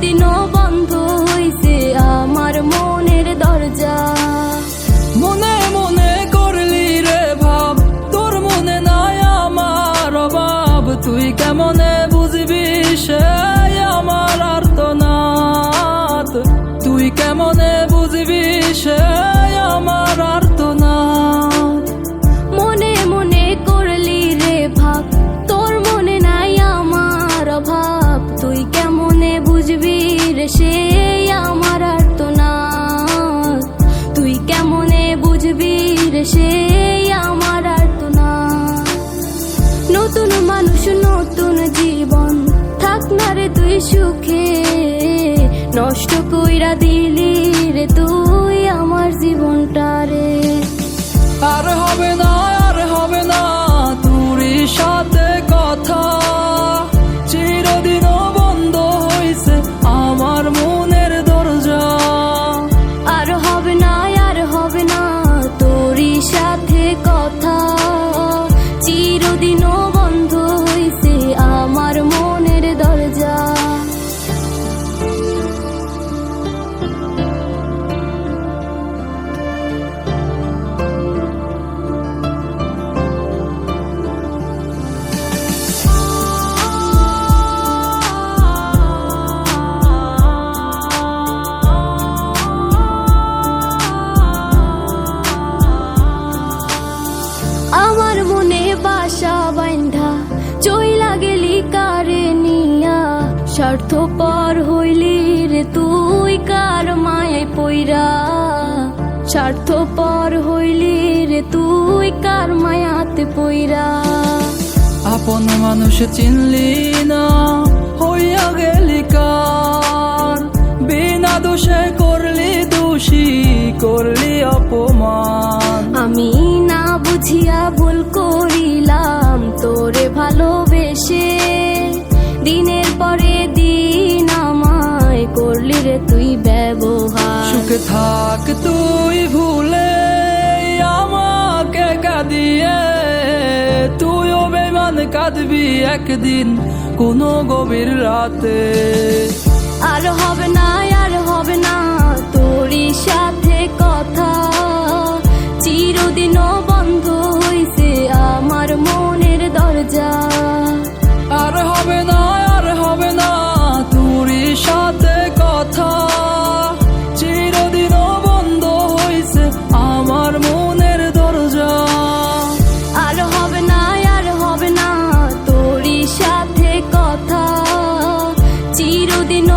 চিরদিনও বন্ধ হইছে আমার মনের দরজা? মনে মনে করলি রে ভাব, তোর মনে নাই আমার অভাব। তুই কেমনে সুখে নষ্ট কইরা স্বার্থ পর হইলি রে তুই কার মায় পইরা? স্বার্থ পর হইলি রে তুই কার মায়াতে পইরা? আপন মানুষ চিনলি না, হইয়া গেলি কার? বিনা দোষে করলি দোষী, করলি থাক, তুই ভুলে আমাকে কাঁদিয়ে। তুইও বেমান কাঁদবি একদিন কোনো গভীর রাতে। আর হবে না, আর হবে না। আমার মনের দরজা। আর হবে না আর হবে না তোরই সাথে কথা। চিরদিন